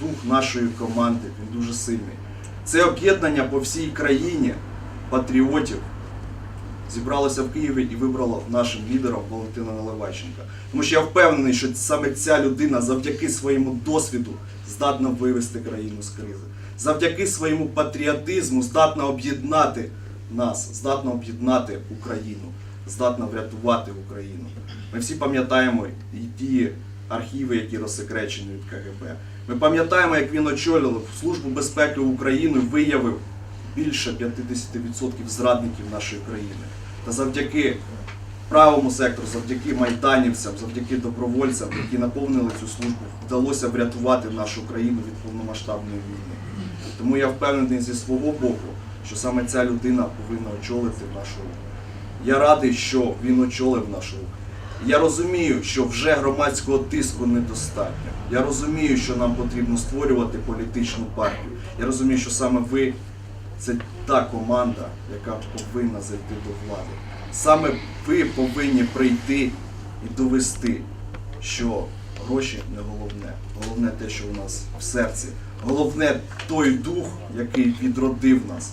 дух нашої команди, він дуже сильний. Це об'єднання по всій країні патріотів зібралося в Києві і вибрало нашим лідером Валентина Наливайченка. Тому що я впевнений, що саме ця людина завдяки своєму досвіду здатна вивести країну з кризи. Завдяки своєму патріотизму здатна об'єднати нас, здатна об'єднати Україну, здатна врятувати Україну. Ми всі пам'ятаємо і ті архіви, які розсекречені від КГБ. Ми пам'ятаємо, як він очолював Службу безпеки України, виявив більше 50% зрадників нашої країни. Та завдяки правому сектору, завдяки майданівцям, завдяки добровольцям, які наповнили цю службу, вдалося врятувати нашу країну від повномасштабної війни. Тому я впевнений зі свого боку, що саме ця людина повинна очолити нашу. Я радий, що він очолив нашу. Я розумію, що вже громадського тиску недостатньо. Я розумію, що нам потрібно створювати політичну партію. Я розумію, що саме ви це та команда, яка повинна зайти до влади. Саме ви повинні прийти і довести, що гроші не головне. Головне те, що у нас в серці. Головне той дух, який відродив нас.